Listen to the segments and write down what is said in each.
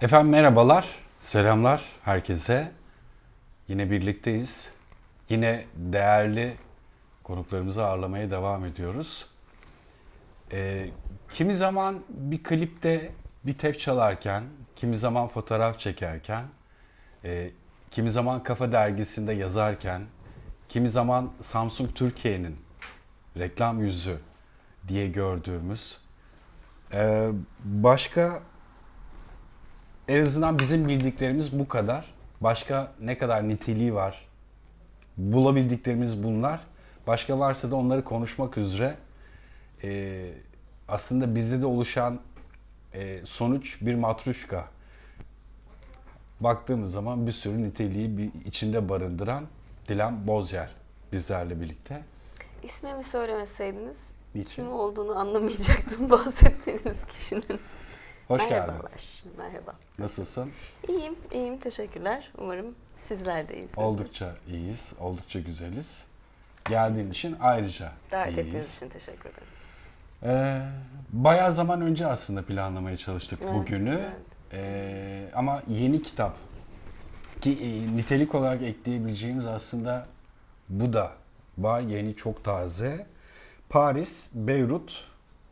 Efendim merhabalar, selamlar herkese. Yine birlikteyiz. Yine değerli konuklarımızı ağırlamaya devam ediyoruz. Ee, kimi zaman bir klipte bir tef çalarken, kimi zaman fotoğraf çekerken, e, kimi zaman Kafa Dergisi'nde yazarken, kimi zaman Samsung Türkiye'nin reklam yüzü diye gördüğümüz, e, başka en azından bizim bildiklerimiz bu kadar. Başka ne kadar niteliği var? Bulabildiklerimiz bunlar. Başka varsa da onları konuşmak üzere. Ee, aslında bizde de oluşan e, sonuç bir matruşka. Baktığımız zaman bir sürü niteliği bir içinde barındıran Dilan Bozyel bizlerle birlikte. İsmimi söylemeseydiniz Niçin? kim olduğunu anlamayacaktım bahsettiğiniz kişinin. Hoş geldin. Merhabalar. Merhaba. Nasılsın? İyiyim, iyiyim. Teşekkürler. Umarım sizler de iyisiniz. Oldukça iyiyiz, oldukça güzeliz. Geldiğin için ayrıca Davet iyiyiz. ettiğiniz için teşekkür ederim. Ee, bayağı zaman önce aslında planlamaya çalıştık Evet, bugünü. evet. Ee, ama yeni kitap ki e, nitelik olarak ekleyebileceğimiz aslında bu da var. Yeni çok taze. Paris, Beyrut,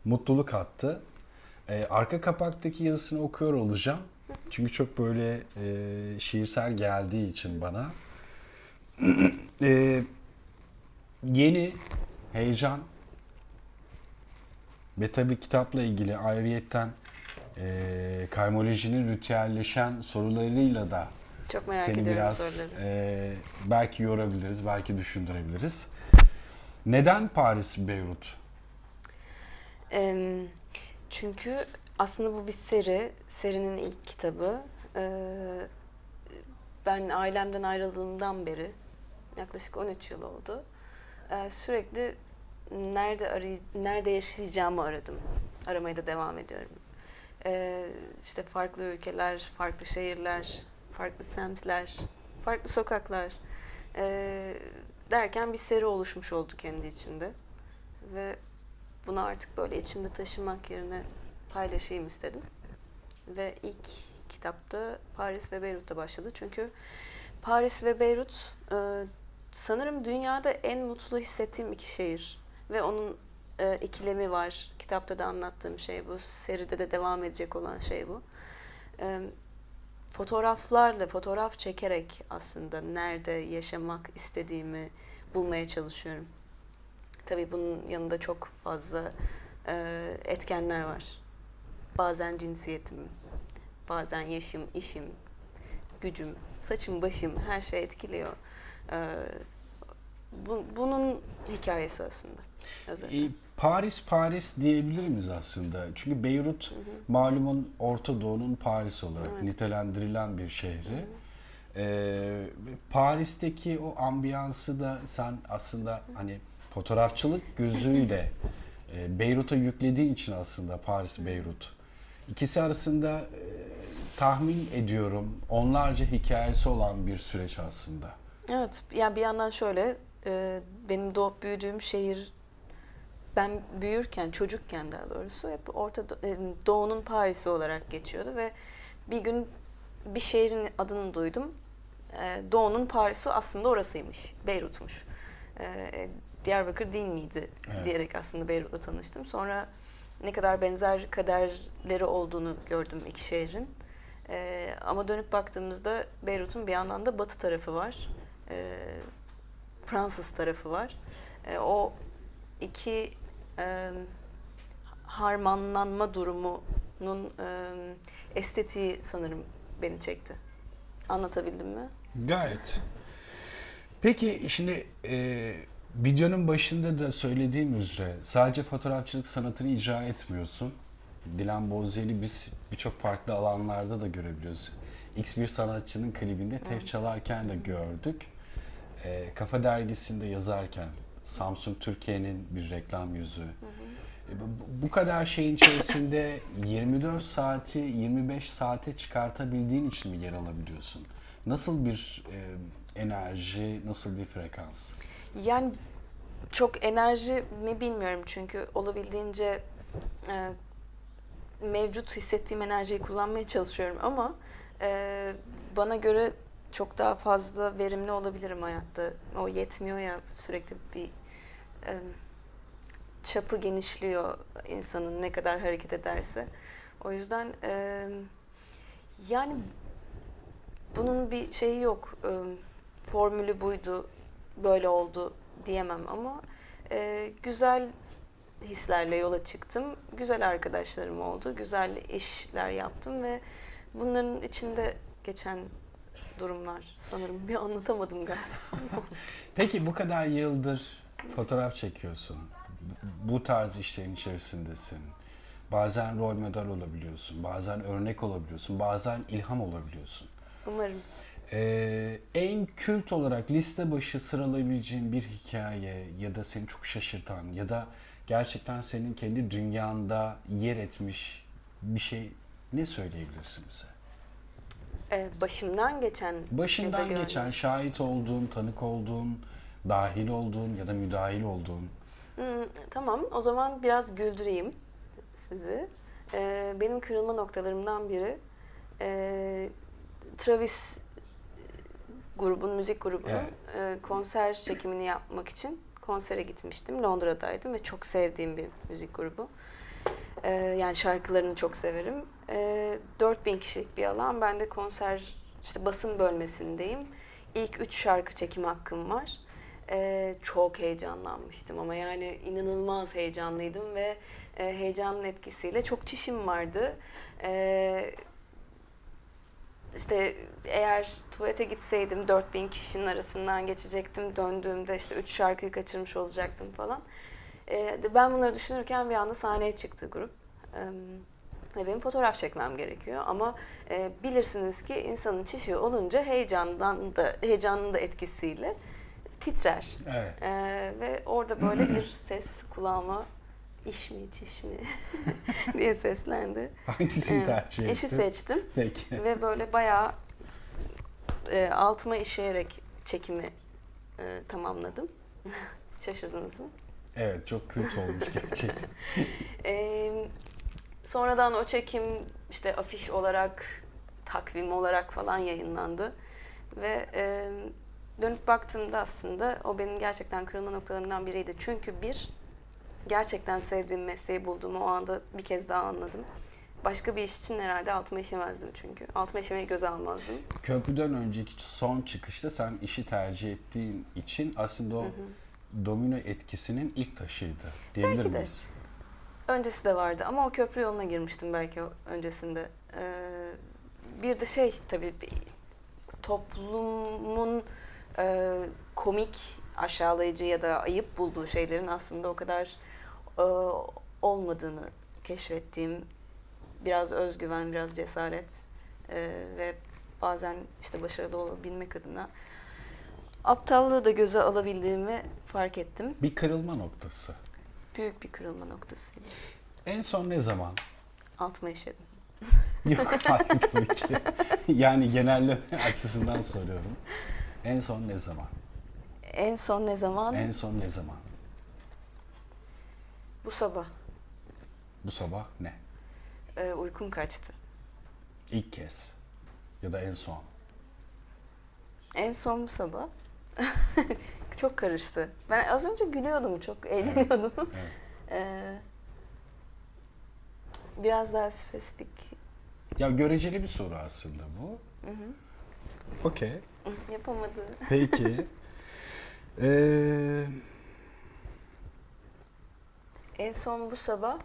mutluluk hattı. Ee, arka kapaktaki yazısını okuyor olacağım. Çünkü çok böyle e, şiirsel geldiği için bana. Ee, yeni heyecan, ve tabii kitapla ilgili ayrıyetten e, karmolojinin ritüelleşen sorularıyla da Çok merak seni ediyorum biraz soruları. e, belki yorabiliriz, belki düşündürebiliriz. Neden Paris, Beyrut? Em, çünkü aslında bu bir seri. Serinin ilk kitabı. Ee, ben ailemden ayrıldığımdan beri yaklaşık 13 yıl oldu. Ee, sürekli nerede aray nerede yaşayacağımı aradım. Aramaya da devam ediyorum. Ee, işte farklı ülkeler, farklı şehirler, farklı semtler, farklı sokaklar ee, derken bir seri oluşmuş oldu kendi içinde. Ve bunu artık böyle içimde taşımak yerine paylaşayım istedim. Ve ilk kitapta Paris ve Beyrut'ta başladı. Çünkü Paris ve Beyrut e, sanırım dünyada en mutlu hissettiğim iki şehir. Ve onun e, ikilemi var. Kitapta da anlattığım şey bu. Seride de devam edecek olan şey bu. E, fotoğraflarla, fotoğraf çekerek aslında nerede yaşamak istediğimi bulmaya çalışıyorum. Tabii bunun yanında çok fazla e, etkenler var. Bazen cinsiyetim, bazen yaşım, işim, gücüm, saçım, başım her şey etkiliyor. E, bu, bunun hikayesi aslında. Özellikle. E, Paris, Paris diyebilir miyiz aslında? Çünkü Beyrut malumun Orta Doğu'nun Paris olarak Evet. nitelendirilen bir şehri. E, Paris'teki o ambiyansı da sen aslında hani fotoğrafçılık gözüyle e, Beyrut'a yüklediğin için aslında Paris, Beyrut. İkisi arasında e, tahmin ediyorum onlarca hikayesi olan bir süreç aslında. Evet, yani bir yandan şöyle, e, benim doğup büyüdüğüm şehir, ben büyürken, çocukken daha doğrusu hep Orta e, Doğu'nun Paris'i olarak geçiyordu ve bir gün bir şehrin adını duydum. E, Doğu'nun Paris'i aslında orasıymış, Beyrut'muş. Diyarbakır değil miydi Evet. diyerek aslında Beyrut'la tanıştım. Sonra ne kadar benzer kaderleri olduğunu gördüm iki şehrin. E, ama dönüp baktığımızda Beyrut'un bir yandan da batı tarafı var. E, Fransız tarafı var. E, o iki e, harmanlanma durumunun e, estetiği sanırım beni çekti. Anlatabildim mi? Gayet. Peki şimdi e, videonun başında da söylediğim üzere sadece fotoğrafçılık sanatını icra etmiyorsun. Dilan Bozyeli biz birçok farklı alanlarda da görebiliyoruz. X bir sanatçının klibinde tef çalarken de gördük. E, Kafa dergisinde yazarken Samsung Türkiye'nin bir reklam yüzü. E, bu- Bu kadar şeyin içerisinde 24 saati 25 saate çıkartabildiğin için mi yer alabiliyorsun? Nasıl bir e, enerji, nasıl bir frekans? Yani çok enerji mi bilmiyorum çünkü olabildiğince e, mevcut hissettiğim enerjiyi kullanmaya çalışıyorum ama e, bana göre çok daha fazla verimli olabilirim hayatta. O yetmiyor ya sürekli bir e, çapı genişliyor insanın ne kadar hareket ederse. O yüzden e, yani bunun bir şeyi yok. E, formülü buydu, böyle oldu diyemem ama e, güzel hislerle yola çıktım. Güzel arkadaşlarım oldu, güzel işler yaptım ve bunların içinde geçen durumlar sanırım bir anlatamadım galiba. Peki bu kadar yıldır fotoğraf çekiyorsun. Bu- tarz işlerin içerisindesin. Bazen rol model olabiliyorsun, bazen örnek olabiliyorsun, bazen ilham olabiliyorsun. Umarım. Ee, en kült olarak liste başı sıralayabileceğin bir hikaye ya da seni çok şaşırtan ya da gerçekten senin kendi dünyanda yer etmiş bir şey ne söyleyebilirsin bize? E, başımdan geçen ya da Başından geçen, şahit olduğun, tanık olduğun, dahil olduğun ya da müdahil olduğun. Hmm, tamam, o zaman biraz güldüreyim sizi. Ee, benim kırılma noktalarımdan biri e, Travis grubun, müzik grubunun e, konser çekimini yapmak için konsere gitmiştim. Londra'daydım ve çok sevdiğim bir müzik grubu. Ee, yani şarkılarını çok severim. Ee, 4000 kişilik bir alan. Ben de konser, işte basın bölmesindeyim. İlk üç şarkı çekim hakkım var. Ee, çok heyecanlanmıştım ama yani inanılmaz heyecanlıydım ve e, heyecanın etkisiyle çok çişim vardı. Ee, işte eğer tuvalete gitseydim 4000 kişinin arasından geçecektim. Döndüğümde işte üç şarkıyı kaçırmış olacaktım falan. De ben bunları düşünürken bir anda sahneye çıktı grup. Ee, ve benim fotoğraf çekmem gerekiyor ama e, bilirsiniz ki insanın çişi olunca heyecandan da heyecanın da etkisiyle titrer. Evet. Ee, ve orada böyle bir ses kulağıma iş mi çiş mi diye seslendi. Hangisini tercih ettin? Eşi seçtim Peki. ve böyle bayağı e, altıma işeyerek çekimi e, tamamladım. Şaşırdınız mı? Evet, çok kült olmuş gerçekten. E, sonradan o çekim işte afiş olarak, takvim olarak falan yayınlandı. Ve e, dönüp baktığımda aslında o benim gerçekten kırılma noktalarımdan biriydi. Çünkü bir, gerçekten sevdiğim mesleği bulduğumu o anda bir kez daha anladım. Başka bir iş için herhalde altıma işemezdim çünkü. Altıma işemeyi göze almazdım. Köprüden önceki son çıkışta sen işi tercih ettiğin için aslında o domino etkisinin ilk taşıydı diyebilir Belki de. miyiz? Öncesi de vardı ama o köprü yoluna girmiştim belki öncesinde. Ee, bir de şey tabii toplumun e, komik, aşağılayıcı ya da ayıp bulduğu şeylerin aslında o kadar e, olmadığını keşfettiğim biraz özgüven, biraz cesaret e, ve bazen işte başarılı olabilmek adına aptallığı da göze alabildiğimi fark ettim. Bir kırılma noktası. Büyük bir kırılma noktasıydı. En son ne zaman? Altıma işedim. Yok hayır tabii ki. Yani genelleme açısından soruyorum. En son ne zaman? En son ne zaman? En son ne zaman? Bu sabah. Bu sabah ne? Ee, uykum kaçtı. İlk kez. Ya da en son. En son bu sabah. çok karıştı. Ben az önce gülüyordum, çok eğleniyordum. Evet. Ee, biraz daha spesifik. Ya göreceli bir soru aslında bu. Okey. Yapamadı. Peki. Ee, En son bu sabah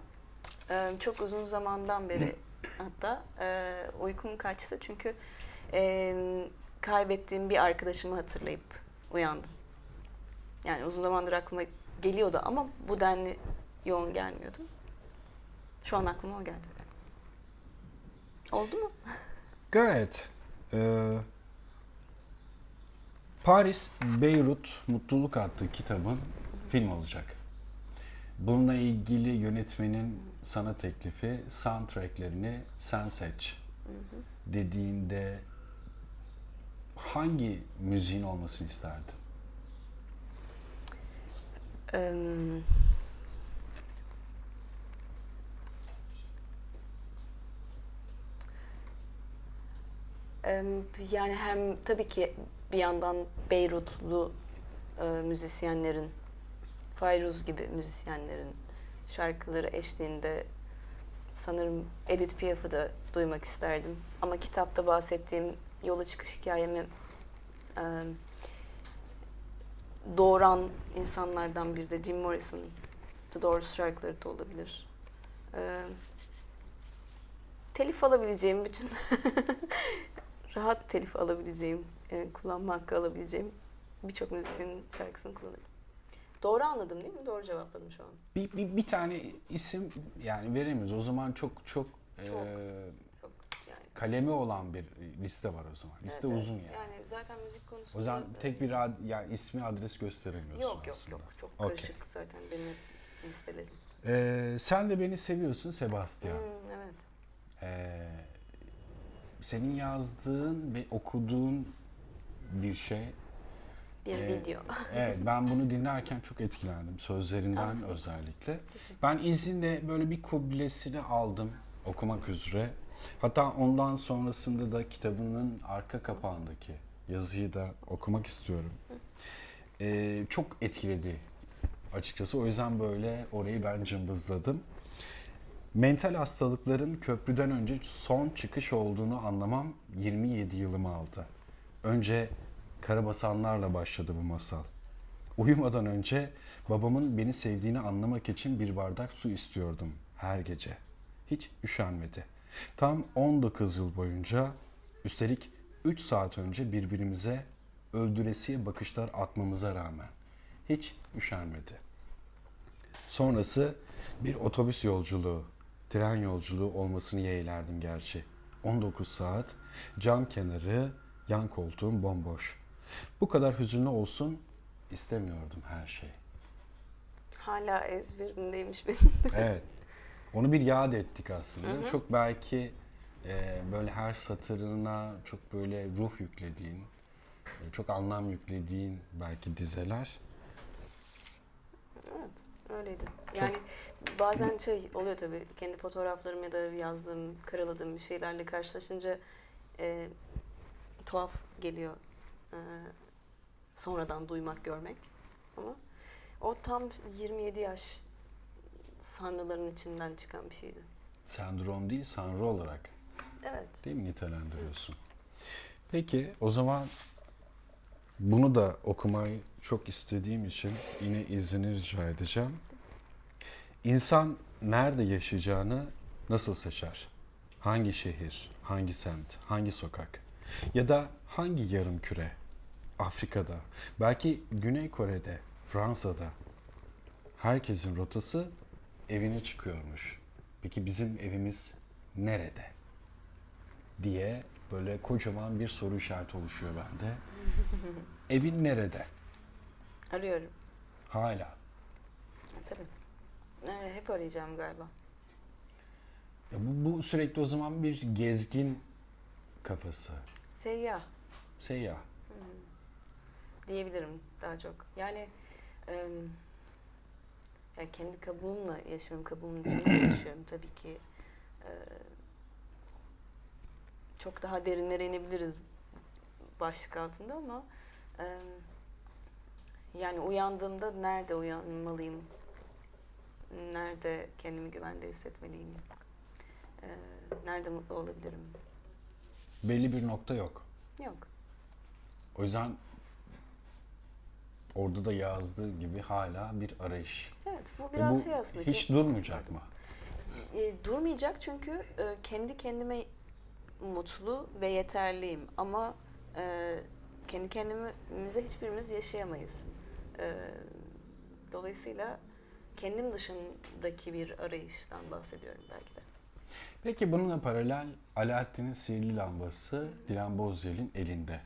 e, çok uzun zamandan beri hatta e, uykum kaçtı çünkü e, kaybettiğim bir arkadaşımı hatırlayıp uyandım. Yani uzun zamandır aklıma geliyordu ama bu denli yoğun gelmiyordu. Şu an aklıma o geldi. Oldu mu? gayet. Ee, Paris, Beyrut, Mutluluk adlı kitabın film olacak. Bununla ilgili yönetmenin sana teklifi soundtracklerini sen seç hı hı. dediğinde hangi müziğin olmasını isterdin? Um, yani hem tabii ki bir yandan Beyrutlu e, müzisyenlerin Fayruz gibi müzisyenlerin şarkıları eşliğinde sanırım Edith Piaf'ı da duymak isterdim. Ama kitapta bahsettiğim yola çıkış hikayemi e, doğuran insanlardan biri de Jim Morrison. The Doors şarkıları da olabilir. E, telif alabileceğim bütün rahat telif alabileceğim, e, kullanma hakkı alabileceğim birçok müzisyenin şarkısını kullanırım. Doğru anladım değil mi? Doğru cevapladım şu an. Bir, bir, bir tane isim yani veremiyoruz. O zaman çok çok, Çok. eee, Çok yani. kalemi olan bir liste var o zaman. Liste Evet, uzun evet. yani. Yani zaten müzik konusunda... O zaman e, tek bir ad, yani ismi adres gösteremiyorsun Yok yok aslında. yok. Çok karışık zaten benim listelerim. Eee, sen de beni seviyorsun Sebastian. Hmm, evet. Eee, senin yazdığın ve okuduğun bir şey. Bir Ee, video. Evet ben bunu dinlerken çok etkilendim sözlerinden Aslında. özellikle. Ben izinle böyle bir kublesini aldım okumak üzere. Hatta ondan sonrasında da kitabının arka kapağındaki yazıyı da okumak istiyorum. Ee, çok etkiledi açıkçası. O yüzden böyle orayı ben cımbızladım. Mental hastalıkların köprüden önce son çıkış olduğunu anlamam 27 yılımı aldı. Önce karabasanlarla başladı bu masal. Uyumadan önce babamın beni sevdiğini anlamak için bir bardak su istiyordum her gece. Hiç üşenmedi. Tam 19 yıl boyunca üstelik 3 saat önce birbirimize öldüresiye bakışlar atmamıza rağmen hiç üşenmedi. Sonrası bir otobüs yolculuğu, tren yolculuğu olmasını yeğlerdim gerçi. 19 saat, cam kenarı, yan koltuğum bomboş. Bu kadar hüzünlü olsun istemiyordum her şey. Hala ezberimdeymiş benim. Evet. Onu bir yad ettik aslında. Çok belki e, böyle her satırına çok böyle ruh yüklediğin, e, çok anlam yüklediğin belki dizeler. Evet, öyleydi. Yani bazen şey oluyor tabii, kendi fotoğraflarım ya da yazdığım, karaladığım bir şeylerle karşılaşınca e, tuhaf geliyor e, sonradan duymak, görmek. Ama o tam 27 yaş sanrıların içinden çıkan bir şeydi. Sendrom değil, sanrı olarak Evet. değil mi nitelendiriyorsun? Peki o zaman bunu da okumayı çok istediğim için yine izni rica edeceğim. İnsan nerede yaşayacağını nasıl seçer? Hangi şehir, hangi semt, hangi sokak? Ya da hangi yarım küre? Afrika'da, belki Güney Kore'de, Fransa'da. Herkesin rotası evine çıkıyormuş. Peki bizim evimiz nerede? diye böyle kocaman bir soru işareti oluşuyor bende. Evin nerede? Arıyorum. Hala. Ha, tabii. E, hep arayacağım galiba. Ya bu, bu sürekli o zaman bir gezgin kafası. Seyyah. Seyyah. Diyebilirim daha çok. Yani em, yani kendi kabuğumla yaşıyorum, kabuğumun içinde yaşıyorum tabii ki. e, çok daha derinlere inebiliriz başlık altında ama em, yani uyandığımda nerede uyanmalıyım? Nerede kendimi güvende hissetmeliyim? E, nerede mutlu olabilirim? Belli bir nokta yok. Yok. O yüzden orada da yazdığı gibi hala bir arayış. Evet bu Ve biraz bu şey aslında. hiç durmayacak mı? E, durmayacak çünkü e, kendi kendime mutlu ve yeterliyim ama e, kendi kendimize hiçbirimiz yaşayamayız. E, dolayısıyla kendim dışındaki bir arayıştan bahsediyorum belki de. Peki bununla paralel Alaaddin'in sihirli lambası Dilan Bozyel'in elinde.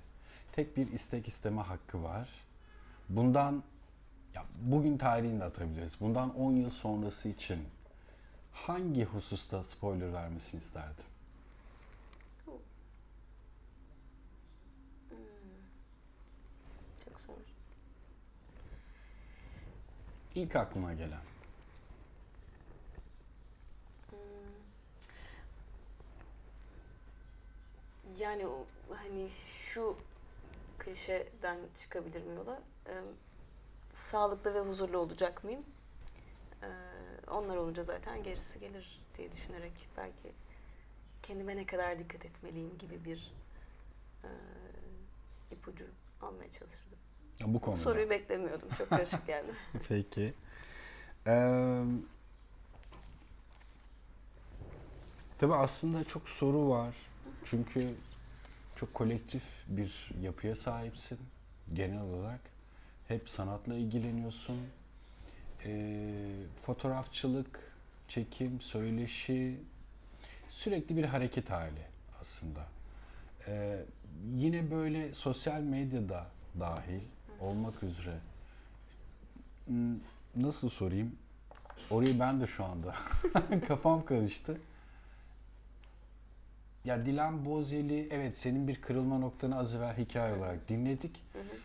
Tek bir istek isteme hakkı var. Bundan ya bugün tarihini de atabiliriz. Bundan 10 yıl sonrası için hangi hususta spoiler vermesini isterdin? Çok zor. İlk aklına gelen. Yani o hani şu klişeden çıkabilirim yola. Ee, sağlıklı ve huzurlu olacak mıyım? Ee, onlar olunca zaten gerisi gelir diye düşünerek belki kendime ne kadar dikkat etmeliyim gibi bir e, ipucu almaya çalışırdım. Bu Bu konuda. soruyu beklemiyordum. Çok karışık geldi. Peki. Ee, tabii aslında çok soru var. Çünkü çok kolektif bir yapıya sahipsin genel olarak. Hep sanatla ilgileniyorsun. Ee, fotoğrafçılık, çekim, söyleşi sürekli bir hareket hali aslında. Ee, yine böyle sosyal medyada dahil olmak üzere Hmm, Nasıl sorayım? Orayı ben de şu anda kafam karıştı. Ya Dilan Bozyeli evet senin bir kırılma noktanı az evvel hikaye olarak dinledik.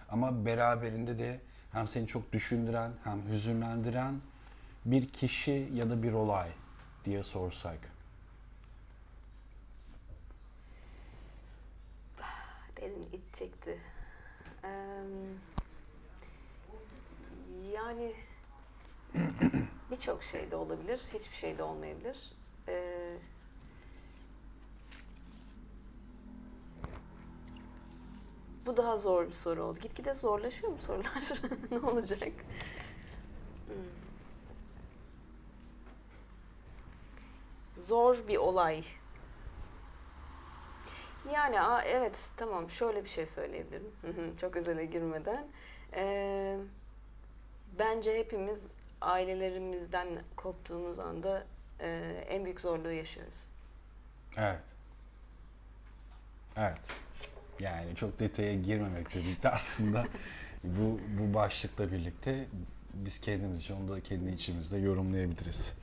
Ama beraberinde de hem seni çok düşündüren hem hüzünlendiren bir kişi ya da bir olay diye sorsak. Derin iç çekti. Yani birçok şey de olabilir, hiçbir şey de olmayabilir. Eee, daha zor bir soru oldu. Gitgide zorlaşıyor mu sorular? ne olacak? Hmm. Zor bir olay. Yani aa, evet tamam şöyle bir şey söyleyebilirim. Çok özele girmeden. Ee, bence hepimiz ailelerimizden koptuğumuz anda e, en büyük zorluğu yaşıyoruz. Evet. Evet. Yani çok detaya girmemekle birlikte aslında bu bu başlıkla birlikte biz kendimizce onu da kendi içimizde yorumlayabiliriz.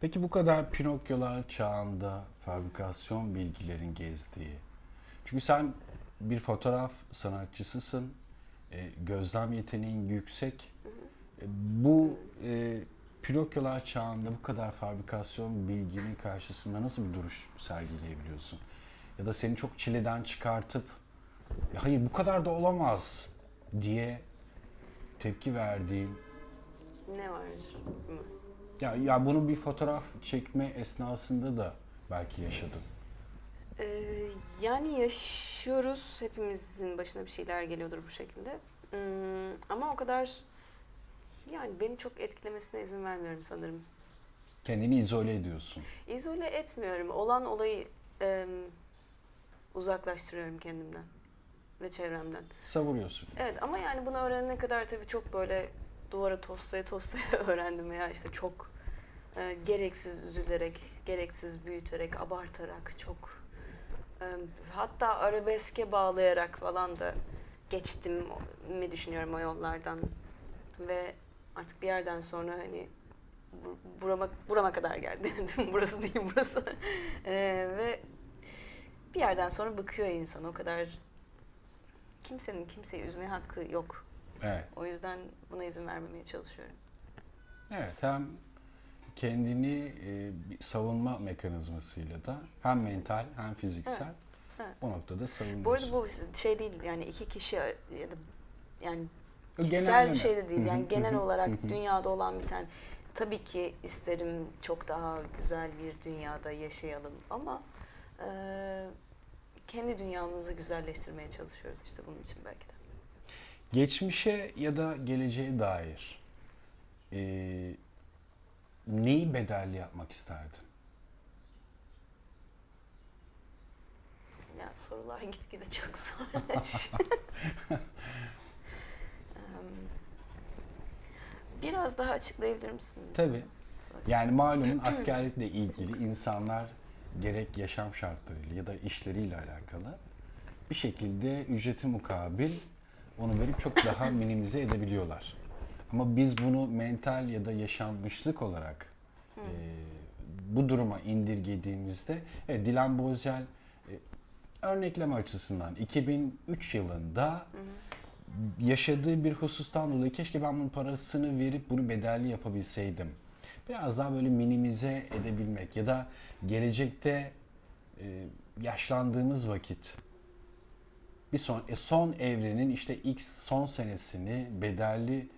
Peki bu kadar Pinokyolar çağında fabrikasyon bilgilerin gezdiği. Çünkü sen bir fotoğraf sanatçısısın. e, gözlem yeteneğin yüksek. E, bu e, Pinokyolar çağında bu kadar fabrikasyon bilginin karşısında nasıl bir duruş sergileyebiliyorsun? Ya da seni çok çileden çıkartıp "Ya hayır bu kadar da olamaz diye tepki verdiğin Ne var mı? ya, ya bunu bir fotoğraf çekme esnasında da belki yaşadın. Ee, yani yaşıyoruz. Hepimizin başına bir şeyler geliyordur bu şekilde. Hmm, ama o kadar yani beni çok etkilemesine izin vermiyorum sanırım. Kendini izole ediyorsun. İzole etmiyorum. Olan olayı uzaklaştırıyorum kendimden ve çevremden. Savuruyorsun. Evet ama yani bunu öğrenene kadar tabii çok böyle duvara toslaya toslaya öğrendim veya işte çok e, gereksiz üzülerek, gereksiz büyüterek, abartarak çok e, hatta arabeske bağlayarak falan da geçtim mi düşünüyorum o yollardan ve artık bir yerden sonra hani bu- burama, burama kadar geldi. Dedim, burası değil burası. E, ve bir yerden sonra bıkıyor insan o kadar kimsenin kimseyi üzmeye hakkı yok. Evet. O yüzden buna izin vermemeye çalışıyorum. Evet hem kendini e, bir savunma mekanizmasıyla da hem mental hem fiziksel evet. o noktada savunuyorsun. Bu arada bu şey değil yani iki kişi ya da yani kişisel genelleme. bir şey de değil. Yani genel olarak dünyada olan biten tabii ki isterim çok daha güzel bir dünyada yaşayalım ama e, kendi dünyamızı güzelleştirmeye çalışıyoruz işte bunun için belki de. Geçmişe ya da geleceğe dair e, neyi bedelli yapmak isterdin? Ya sorular gitgide çok zorlaşıyor. Em, Biraz daha açıklayabilir misiniz? Tabii. Soruyu? Yani malumun askerlikle ilgili insanlar gerek yaşam şartlarıyla ya da işleriyle alakalı bir şekilde ücreti mukabil onu verip çok daha minimize edebiliyorlar. Ama biz bunu mental ya da yaşanmışlık olarak e, bu duruma indirgediğimizde evet, Dilan Bozyel e, örnekleme açısından 2003 yılında yaşadığı bir husustan dolayı keşke ben bunun parasını verip bunu bedelli yapabilseydim. Biraz daha böyle minimize edebilmek ya da gelecekte e, yaşlandığımız vakit bir son e, son evrenin işte X son senesini bedelli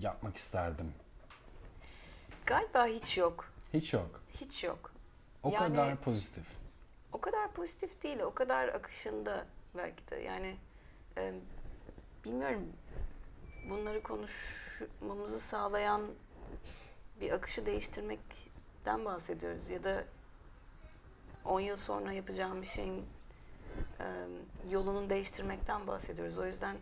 yapmak isterdim. Galiba hiç yok. Hiç yok. Hiç yok. O Yani- kadar pozitif. O kadar pozitif değil, o kadar akışında belki de. Yani e, bilmiyorum bunları konuşmamızı sağlayan bir akışı değiştirmekten bahsediyoruz ya da 10 yıl sonra yapacağım bir şeyin e, yolunu değiştirmekten bahsediyoruz. O yüzden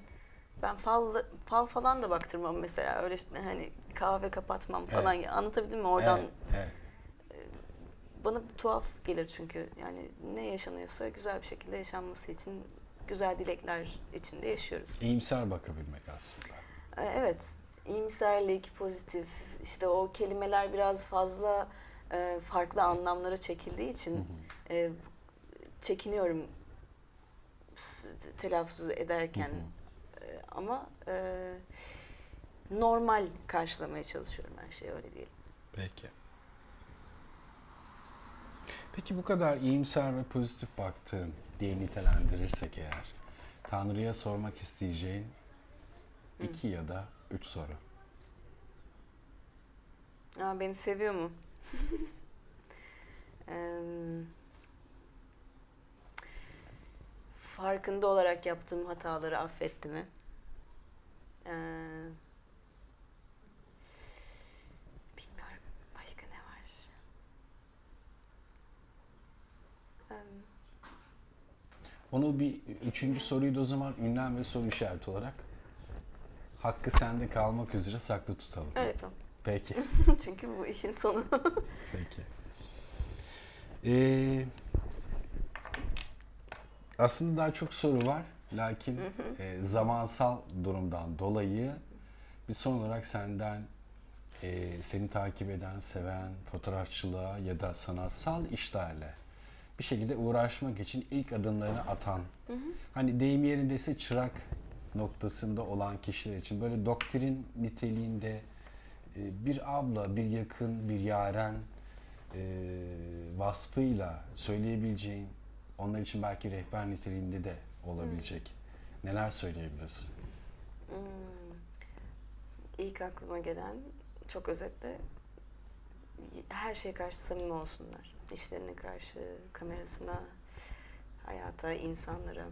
ben fal fal falan da baktırmam mesela öyle işte hani kahve kapatmam falan anlatabildim mi oradan Evet, evet. bana tuhaf gelir çünkü yani ne yaşanıyorsa güzel bir şekilde yaşanması için güzel dilekler içinde yaşıyoruz. İyimser bakabilmek aslında. Evet, iyimserlik, pozitif, işte o kelimeler biraz fazla e, farklı anlamlara çekildiği için e, çekiniyorum telaffuz ederken E, ama e, normal karşılamaya çalışıyorum her şeyi öyle diyelim. Peki. Peki bu kadar iyimser ve pozitif baktığın diye nitelendirirsek eğer Tanrı'ya sormak isteyeceğin iki ya da üç soru. Aa, beni seviyor mu? Farkında olarak yaptığım hataları affetti mi? Ee, bilmiyorum. Başka ne var? Em, Onu bir üçüncü soruyu da o zaman ünlem ve soru işareti olarak hakkı sende kalmak üzere saklı tutalım. öyle yapalım. Peki. Çünkü bu işin sonu. Peki. Ee, aslında daha çok soru var. Lakin e, zamansal durumdan dolayı bir son olarak senden e, seni takip eden, seven, fotoğrafçılığa ya da sanatsal işlerle bir şekilde uğraşmak için ilk adımlarını atan, hani deyim yerindeyse çırak noktasında olan kişiler için böyle doktrin niteliğinde e, bir abla, bir yakın, bir yaren e, vasfıyla söyleyebileceğin, onlar için belki rehber niteliğinde de olabilecek neler söyleyebilirsin? Hmm. İlk aklıma gelen çok özetle her şeye karşı samimi olsunlar. İşlerine karşı, kamerasına, hayata, insanlara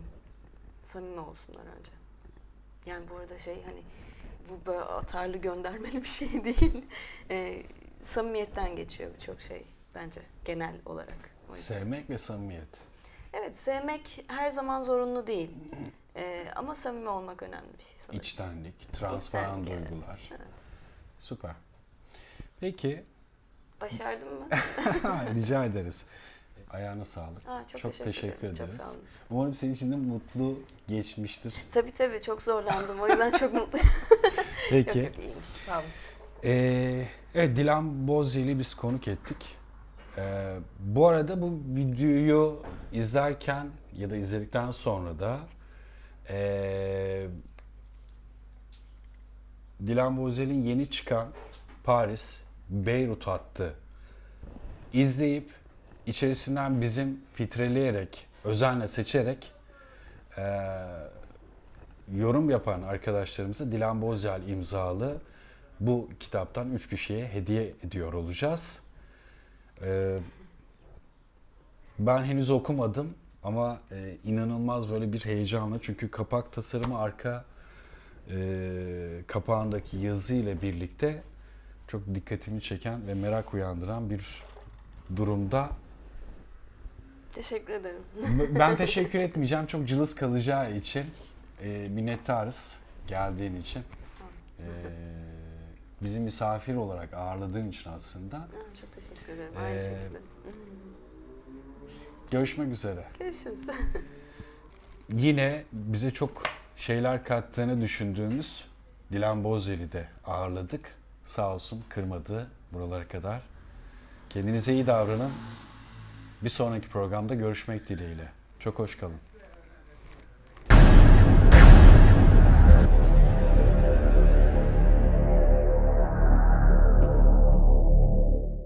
samimi olsunlar önce. Yani burada şey hani bu böyle atarlı göndermeli bir şey değil. Ee, samimiyetten geçiyor birçok şey bence genel olarak. Sevmek ve samimiyet. Evet sevmek her zaman zorunlu değil. Ee, ama samimi olmak önemli bir şey sanırım. İçtenlik, transparan İçtenlik, duygular. Evet. Süper. Peki, Başardın mı? rica ederiz. Ayağına sağlık. Aa, çok, Çok teşekkür, teşekkür ederim. Çok ederiz. sağ olun. Umarım senin için de mutlu geçmiştir. Tabii tabii çok zorlandım. O yüzden çok mutluyum. Peki. yok yok iyiyim. Sağ olun. Ee, evet Dilan Bozyeli biz konuk ettik. Ee, bu arada bu videoyu izlerken ya da izledikten sonra da ee, Dilan Bozyeli'nin yeni çıkan Paris Beyrut hattı izleyip içerisinden bizim filtreleyerek, özenle seçerek ee, yorum yapan arkadaşlarımıza Dilan Bozyal imzalı bu kitaptan 3 kişiye hediye ediyor olacağız. Ee, ben henüz okumadım ama e, inanılmaz böyle bir heyecanla çünkü kapak tasarımı arka e, kapağındaki yazı ile birlikte çok dikkatimi çeken ve merak uyandıran bir durumda. Teşekkür ederim. Ben teşekkür etmeyeceğim çok cılız kalacağı için e, minnettarız geldiğin için. Sağ olun. Ee, bizi misafir olarak ağırladığın için aslında. Aa, çok teşekkür ederim. Aynı Ee, şekilde. Görüşmek üzere. Görüşürüz. Yine bize çok şeyler kattığını düşündüğümüz Dilan Bozyeli de ağırladık. Sağ olsun kırmadı buralara kadar. Kendinize iyi davranın. Bir sonraki programda görüşmek dileğiyle. Çok hoş kalın.